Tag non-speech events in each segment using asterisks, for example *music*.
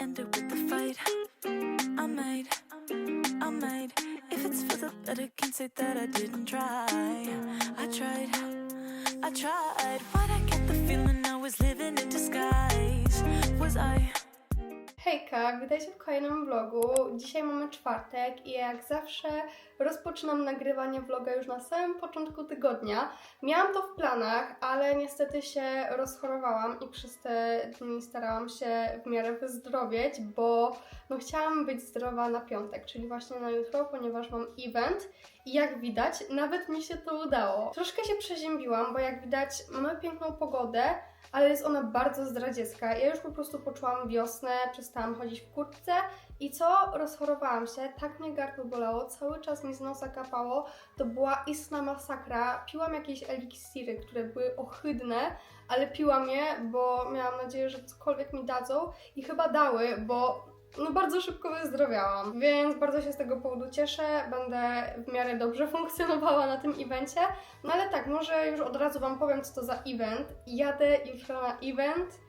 end it with the fight. I'm made, I'm made. If it's for the better, can't say that I didn't try. I tried, I tried. Hejka, witajcie w kolejnym vlogu. Dzisiaj mamy czwartek i jak zawsze rozpoczynam nagrywanie vloga już na samym początku tygodnia. Miałam to w planach, ale niestety się rozchorowałam i przez te dni starałam się w miarę wyzdrowieć, bo no chciałam być zdrowa na piątek, czyli właśnie na jutro, ponieważ mam event i jak widać, nawet mi się to udało. Troszkę się przeziębiłam, bo jak widać mamy piękną pogodę, ale jest ona bardzo zdradziecka. Ja już po prostu poczułam wiosnę, przestałam chodzić w kurtce i co? Rozchorowałam się, tak mnie gardło bolało, cały czas mi z nosa kapało, to była istna masakra. Piłam jakieś eliksiry, które były ohydne, ale piłam je, bo miałam nadzieję, że cokolwiek mi dadzą i chyba dały, bo no bardzo szybko wyzdrowiałam, więc bardzo się z tego powodu cieszę, będę w miarę dobrze *laughs* funkcjonowała na tym evencie. No ale tak, może już od razu Wam powiem, co to za event. Jadę jutro na event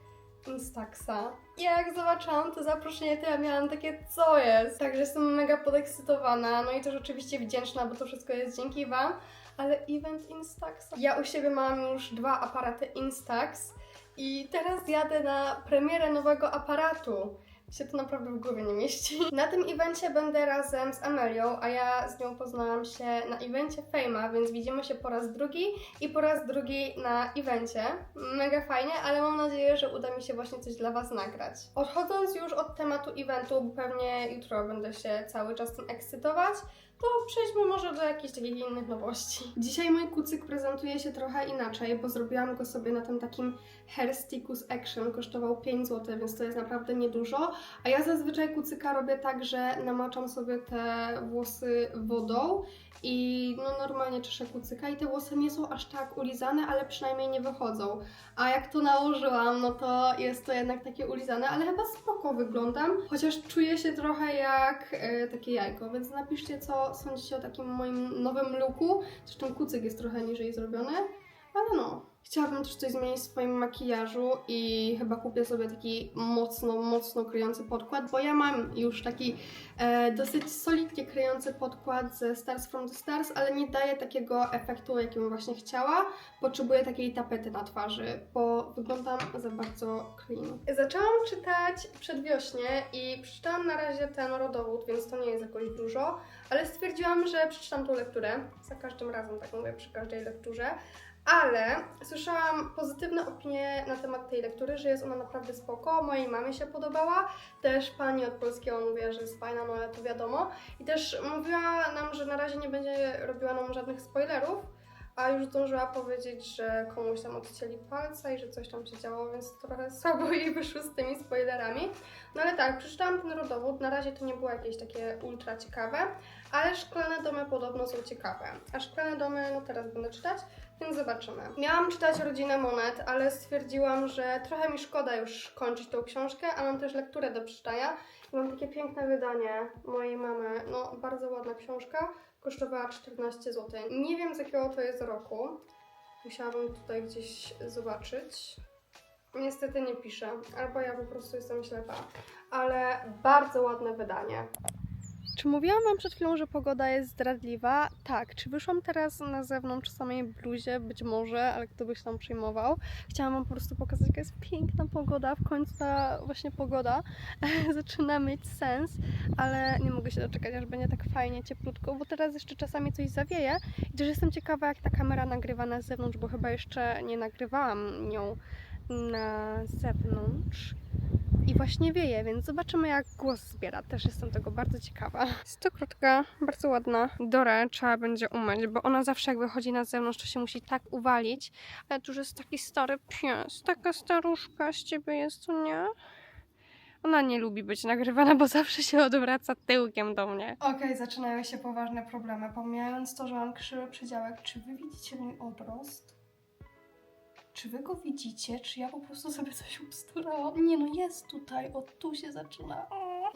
Instaxa. Jak zobaczyłam to zaproszenie, to ja miałam takie, co jest? Także jestem mega podekscytowana, no i też oczywiście wdzięczna, bo to wszystko jest dzięki Wam. Ale event Instaxa. Ja u siebie mam już dwa aparaty Instax i teraz jadę na premierę nowego aparatu się to naprawdę w głowie nie mieści. *laughs* Na tym evencie będę razem z Amelią, a ja z nią poznałam się na evencie Fame'a, więc widzimy się po raz drugi i po raz drugi na evencie. Mega fajnie, ale mam nadzieję, że uda mi się właśnie coś dla Was nagrać. Odchodząc już od tematu eventu, bo pewnie jutro będę się cały czas tym ekscytować, to przejdźmy może do jakichś takich innych nowości. Dzisiaj mój kucyk prezentuje się trochę inaczej, bo zrobiłam go sobie na tym takim Hair Stickus Action. Kosztował 5 zł, więc to jest naprawdę niedużo. A ja zazwyczaj kucyka robię tak, że namaczam sobie te włosy wodą i no normalnie czeszę kucyka i te włosy nie są aż tak ulizane, ale przynajmniej nie wychodzą. A jak to nałożyłam, no to jest to jednak takie ulizane, ale chyba spoko wyglądam, chociaż czuję się trochę jak e, takie jajko, więc napiszcie co sądzicie o takim moim nowym looku. Zresztą kucyk jest trochę niżej zrobiony, ale no. Chciałabym też coś zmienić w swoim makijażu i chyba kupię sobie taki mocno, mocno kryjący podkład, bo ja mam już taki e, dosyć solidnie kryjący podkład ze Stars from the Stars, ale nie daje takiego efektu, jakim właśnie chciała. Potrzebuję takiej tapety na twarzy, bo wyglądam za bardzo clean. Zaczęłam czytać przedwiośnie i przeczytałam na razie ten rodowód, więc to nie jest jakoś dużo, ale stwierdziłam, że przeczytam tą lekturę. Za każdym razem tak mówię przy każdej lekturze. Ale słyszałam pozytywne opinie na temat tej lektury, że jest ona naprawdę spoko. Mojej mamie się podobała. Też pani od polskiego mówiła, że jest fajna, no ale to wiadomo. I też mówiła nam, że na razie nie będzie robiła nam żadnych spoilerów, a już zdążyła powiedzieć, że komuś tam odcięli palca i że coś tam się działo, więc trochę słabo jej wyszło z tymi spoilerami. No ale tak, przeczytałam ten rodowód. Na razie to nie było jakieś takie ultra ciekawe, ale szklane domy podobno są ciekawe. A szklane domy, no teraz będę czytać, więc zobaczymy. Miałam czytać Rodzinę Monet, ale stwierdziłam, że trochę mi szkoda już kończyć tą książkę, a mam też lekturę do przeczytania. Mam takie piękne wydanie mojej mamy. No, bardzo ładna książka. Kosztowała 14 zł. Nie wiem z jakiego to jest roku. Musiałabym tutaj gdzieś zobaczyć. Niestety nie piszę, albo ja po prostu jestem ślepa. Ale bardzo ładne wydanie. Czy mówiłam Wam przed chwilą, że pogoda jest zdradliwa? Tak. Czy wyszłam teraz na zewnątrz w samej bluzie? Być może, ale kto by się tam przejmował. Chciałam Wam po prostu pokazać, jaka jest piękna pogoda. W końcu ta właśnie pogoda *laughs* zaczyna mieć sens, ale nie mogę się doczekać, aż będzie tak fajnie, cieplutko, bo teraz jeszcze czasami coś zawieje. I też jestem ciekawa, jak ta kamera nagrywa na zewnątrz, bo chyba jeszcze nie nagrywałam nią na zewnątrz. Właśnie wieje, więc zobaczymy jak głos zbiera. Też jestem tego bardzo ciekawa. Stokrotka, bardzo ładna. Dorę trzeba będzie umyć, bo ona zawsze jak wychodzi na zewnątrz, to się musi tak uwalić. Ale tu jest taki stary pies, taka staruszka z ciebie jest, co nie? Ona nie lubi być nagrywana, bo zawsze się odwraca tyłkiem do mnie. Okej, zaczynają się poważne problemy. Pomijając to, że mam krzywy przedziałek, czy wy widzicie mój odrost? Czy wy go widzicie? Czy ja po prostu sobie coś usturałam? Nie no, jest tutaj, od tu się zaczyna.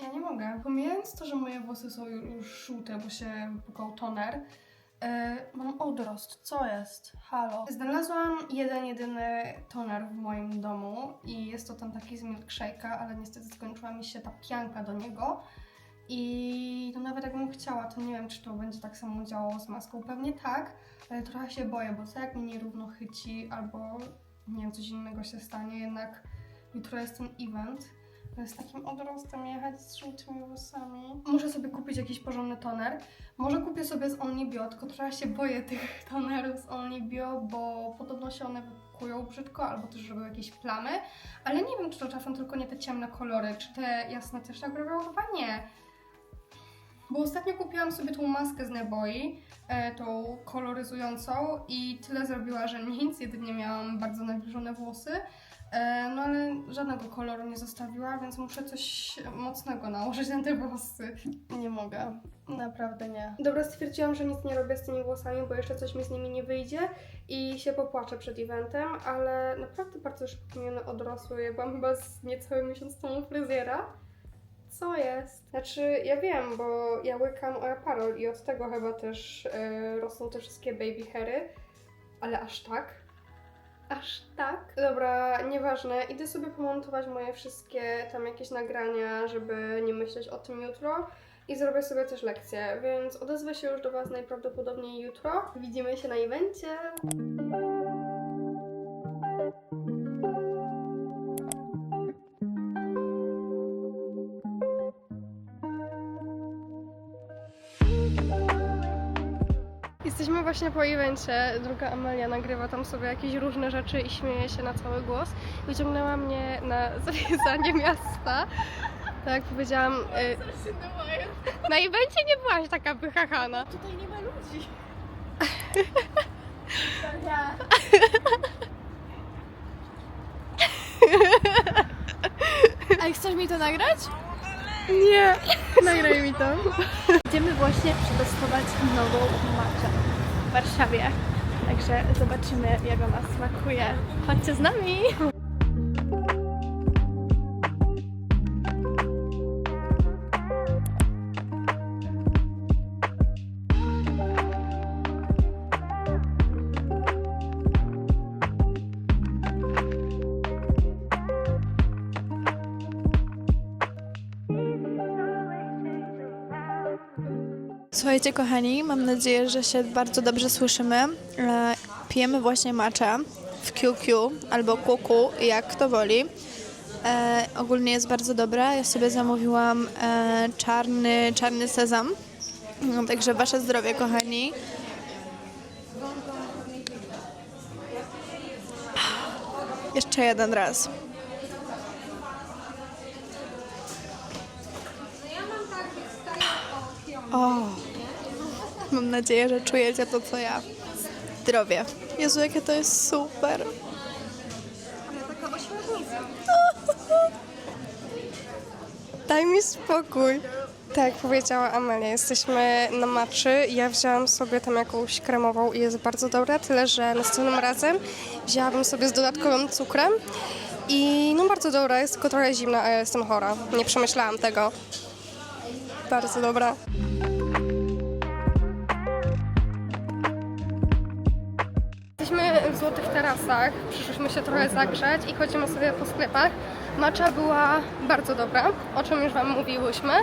Ja nie mogę. Pomijając to, że moje włosy są ju- już żółte, bo się wypukał toner, E, mam odrost, co jest? Halo. Znalazłam jeden, jedyny toner w moim domu i jest to ten taki z milkshake'a, ale niestety skończyła mi się ta pianka do niego. I no nawet jakbym chciała, to nie wiem, czy to będzie tak samo działało z maską. Pewnie tak, ale trochę się boję, bo co jak mnie nierówno chyci, albo nie wiem, coś innego się stanie, jednak jutro jest ten event. Z takim odrostem jechać z żółtymi włosami. Muszę sobie kupić jakiś porządny toner. Może kupię sobie z Onlybio, tylko trochę się boję *laughs* tych tonerów z Onlybio, bo podobno się one wykują brzydko, albo też robią jakieś plamy. Ale nie wiem, czy to czasem tylko nie te ciemne kolory, czy te jasne też tak robią? Chyba nie. Bo ostatnio kupiłam sobie tą maskę z Neboi, e, tą koloryzującą i tyle zrobiła, że *laughs* nic, jedynie miałam bardzo nawilżone włosy. E, no ale żadnego koloru nie zostawiła, więc muszę coś mocnego nałożyć na te włosy. Nie mogę, naprawdę nie. Dobra, stwierdziłam, że nic nie robię z tymi włosami, bo jeszcze coś mi z nimi nie wyjdzie i się popłaczę przed eventem, ale naprawdę bardzo szybko mi one odrosły. Ja byłam chyba z niecały miesiąc temu fryzjera. Co jest? Znaczy, ja wiem, bo ja łykam Oeparol i od tego chyba też e, rosną te wszystkie baby hairy, ale aż tak? Aż tak? Dobra, nieważne. Idę sobie pomontować moje wszystkie tam jakieś nagrania, żeby nie myśleć o tym jutro. I zrobię sobie też lekcję, więc odezwę się już do Was najprawdopodobniej jutro. Widzimy się na evencie. Jesteśmy właśnie po evencie. Druga Amelia nagrywa tam sobie jakieś różne rzeczy i śmieje się na cały głos. Wyciągnęła mnie na *laughs* zwiedzanie miasta. Tak jak powiedziałam. Y... Na evencie nie byłaś taka wychachana. Tutaj nie ma ludzi. *laughs* A chcesz mi to nagrać? Nie, nagraj mi to. Idziemy właśnie przetestować nową matchę w Warszawie. Także zobaczymy jak ona smakuje. Chodźcie z nami! Słuchajcie, kochani, mam nadzieję, że się bardzo dobrze słyszymy. E, pijemy właśnie matcha w QQ albo kuku, jak kto woli. E, ogólnie jest bardzo dobra. Ja sobie zamówiłam e, czarny, czarny sezam. No, także wasze zdrowie, kochani. Jeszcze jeden raz. O, mam nadzieję, że czujecie to, co ja. Zdrowie. Jezu, jakie to jest super. *laughs* Daj mi spokój. Tak jak powiedziała Amelia, jesteśmy na maczy. Ja wzięłam sobie tam jakąś kremową i jest bardzo dobra, tyle że następnym razem wzięłabym sobie z dodatkowym cukrem. I no bardzo dobra, jest tylko trochę zimna, a ja jestem chora. Nie przemyślałam tego. Bardzo dobra. Złotych Tarasach, przyszliśmy się trochę zagrzać i chodzimy sobie po sklepach. Macza była bardzo dobra, o czym już Wam mówiłyśmy.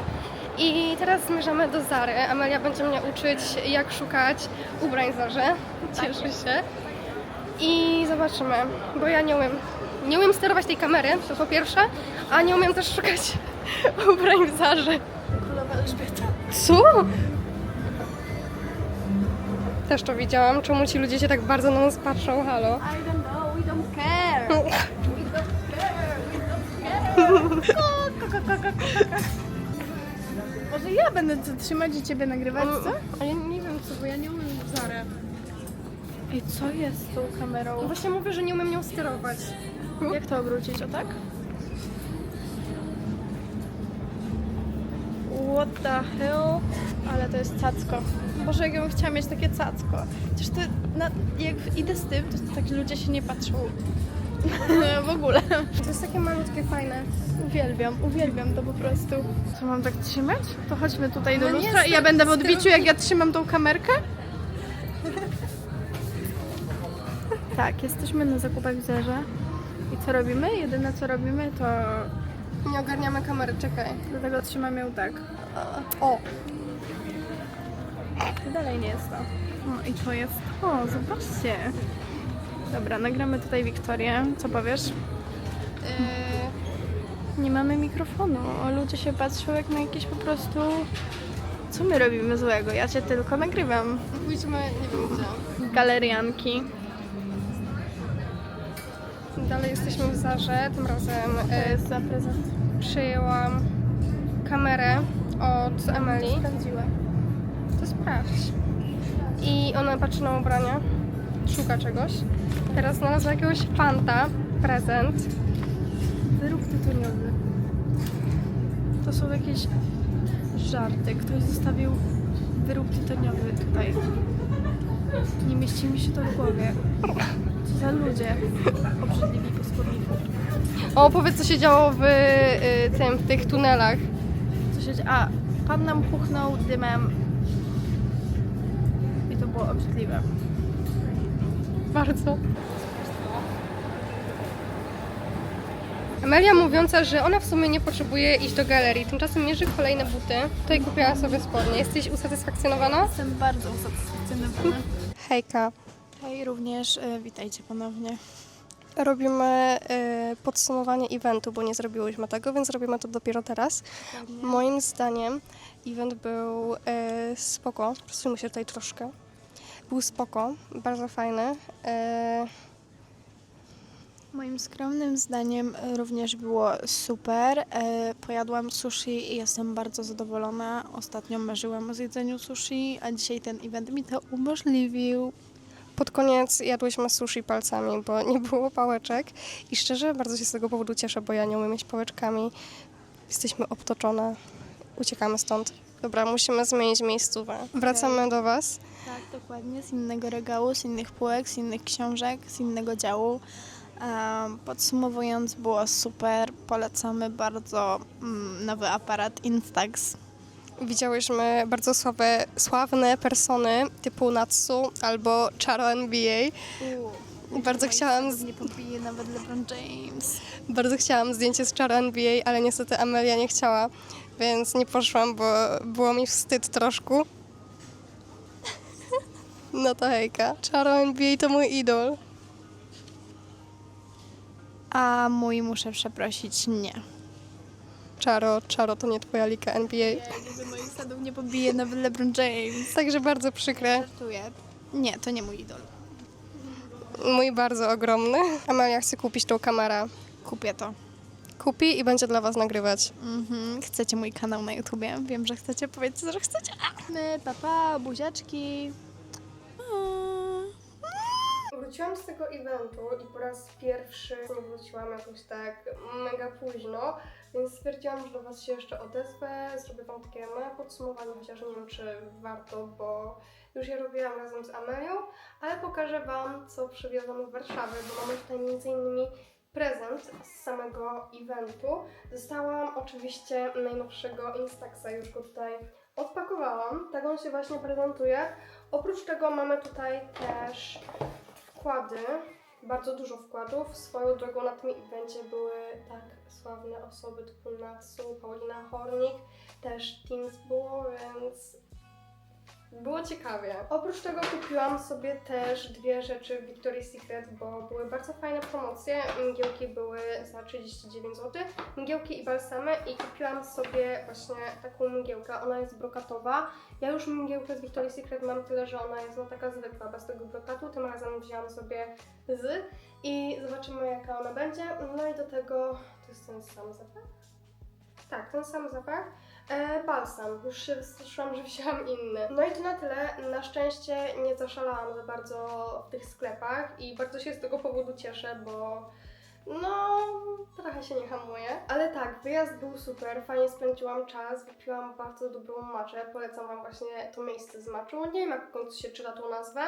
I teraz zmierzamy do Zary. Amelia będzie mnie uczyć, jak szukać ubrań Zarze. Cieszę się. I zobaczymy, bo ja nie umiem, nie umiem sterować tej kamery, to po pierwsze, a nie umiem też szukać *laughs* ubrań w Zarze. Królowa Elżbieta. Co? Też to widziałam. Czemu ci ludzie się tak bardzo na nas patrzą? Halo. I don't know, we don't care. We don't care, we don't care. *laughs* Ko, ko, ko, ko, ko, ko. Może ja będę to trzymać i ciebie nagrywać, co? A ja nie wiem co, bo ja nie umiem w Zarę. I co jest z tą No kamerą? właśnie mówię, że nie umiem nią sterować. Jak to obrócić, o tak? What the hell? Ale to jest cacko. Boże, jak ja bym chciała mieć takie cacko. Chociaż to, na, jak idę z tym, to tak ludzie się nie patrzą. *laughs* w ogóle. To jest takie malutkie, fajne. Uwielbiam, uwielbiam to po prostu. Co mam tak trzymać? To chodźmy tutaj do No lustra i ja będę w odbiciu, jak ja trzymam tą kamerkę? *laughs* Tak, jesteśmy na zakupach w Zerze. I co robimy? Jedyne co robimy to... Nie ogarniamy kamery, czekaj. Dlatego trzymam ją tak. O, To dalej nie jest to. No i to jest to, zobaczcie. Dobra, nagramy tutaj Wiktorię. Co powiesz? yy, Nie mamy mikrofonu. Ludzie się patrzą jak na jakieś po prostu... Co my robimy złego? Ja cię tylko nagrywam. pójdźmy, nie wiem gdzie. Galerianki. Dalej jesteśmy w Zarze, tym razem To jest za prezent. przyjęłam kamerę od Emily. Sprawdziłem. Sprawdź. I ona patrzy na ubrania, szuka czegoś. Teraz znalazła jakiegoś fanta, prezent. Wyrób tytoniowy. To są jakieś żarty. Ktoś zostawił wyrób tytoniowy tutaj. Nie mieści mi się to w głowie. Co za ludzie. Obrzydliwi po skórniku. O, powiedz co się działo w y, tym, w tych tunelach. Co się dzieje? A, pan nam puchnął dymem. Było obrzydliwe. Bardzo. Amelia mówiąca, że ona w sumie nie potrzebuje iść do galerii, tymczasem mierzy kolejne buty. Tutaj kupiła sobie spodnie. Jesteś usatysfakcjonowana? Jestem bardzo usatysfakcjonowana. Hejka. Hej, również e, witajcie ponownie. Robimy y, podsumowanie eventu, bo nie zrobiłyśmy tego, więc robimy to dopiero teraz. Moim zdaniem event był y, spoko. Przesuńmy się tutaj troszkę. Był spoko, bardzo fajny. Y, Moim skromnym zdaniem e, również było super. E, Pojadłam sushi i jestem bardzo zadowolona. Ostatnio marzyłam o zjedzeniu sushi, a dzisiaj ten event mi to umożliwił. Pod koniec jadłyśmy sushi palcami, bo nie było pałeczek i szczerze bardzo się z tego powodu cieszę, bo ja nie umiem mieć pałeczkami. Jesteśmy obtoczone, uciekamy stąd. Dobra, musimy zmienić miejscówę. Wracamy do Was. Tak, dokładnie. Z innego regału, z innych półek, z innych książek, z innego działu. Podsumowując, było super. Polecamy bardzo mm, nowy aparat Instax. Widziałyśmy bardzo słabe, sławne persony typu Natsu albo Charo NBA. Bardzo chciałam z- Nie pobije nawet LeBron James. Bardzo chciałam zdjęcie z Charo NBA, ale niestety Amelia nie chciała, więc nie poszłam, bo było mi wstyd troszkę. *laughs* No to hejka. Charo NBA to mój idol. A mój muszę przeprosić, nie. Charo, Charo to nie twoja lika NBA. Nigdy moich sadów nie pobije nawet LeBron James. Także bardzo przykre. Żartuję. Nie, to nie mój idol. Mój bardzo ogromny. Amelia chce kupić tą kamerę. Kupię to. Kupi i będzie dla was nagrywać. Mhm. Chcecie mój kanał na YouTubie? Wiem, że chcecie. Powiedzcie, że chcecie. My, papa, buziaczki. Wróciłam z tego eventu i po raz pierwszy nie wróciłam jakoś tak mega późno, więc stwierdziłam, że do Was się jeszcze odezwę, zrobię Wam takie małe podsumowanie, chociaż nie wiem, czy warto, bo już je robiłam razem z Amelią, ale pokażę Wam, co przywiozłam z Warszawy, bo mamy tutaj m.in. prezent z samego eventu. Dostałam oczywiście najnowszego Instaxa, już go tutaj odpakowałam, tak on się właśnie prezentuje. Oprócz tego mamy tutaj też wkłady, bardzo dużo wkładów. Swoją drogą na tym evencie były tak sławne osoby typu Natsu, Paulina Hornik, też Teams było, więc było ciekawie. Oprócz tego kupiłam sobie też dwie rzeczy w Victoria's Secret, bo były bardzo fajne promocje. Mgiełki były za 39 zł, mgiełki i balsamy i kupiłam sobie właśnie taką mgiełkę, ona jest brokatowa. Ja już mgiełkę z Victoria's Secret mam tyle, że ona jest no taka zwykła, bez tego brokatu. Tym razem wzięłam sobie z i zobaczymy jaka ona będzie. No i do tego to jest ten sam zapach. Tak, ten sam zapach. E, balsam. Już się wystraszyłam, że wzięłam inny. No i to na tyle. Na szczęście nie zaszalałam za bardzo w tych sklepach i bardzo się z tego powodu cieszę, bo No, trochę się nie hamuje. Ale tak, wyjazd był super, fajnie spędziłam czas, wypiłam bardzo dobrą maczę. Polecam Wam właśnie to miejsce z maczą. Nie wiem, jak w końcu się czyta tą nazwę,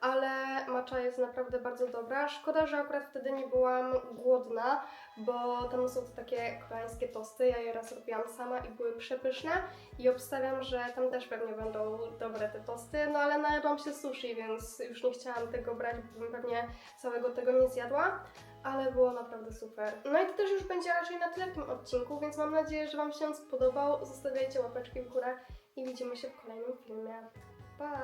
ale macza jest naprawdę bardzo dobra. Szkoda, że akurat wtedy nie byłam głodna, bo tam są to takie koreańskie tosty. Ja je raz robiłam sama i były przepyszne. I obstawiam, że tam też pewnie będą dobre te tosty. No ale najadłam się sushi, więc już nie chciałam tego brać, bo bym pewnie całego tego nie zjadła ale było naprawdę super. No i to też już będzie raczej na tyle w tym odcinku, więc mam nadzieję, że Wam się on spodobał. Zostawiajcie łapeczki w górę i widzimy się w kolejnym filmie. Pa!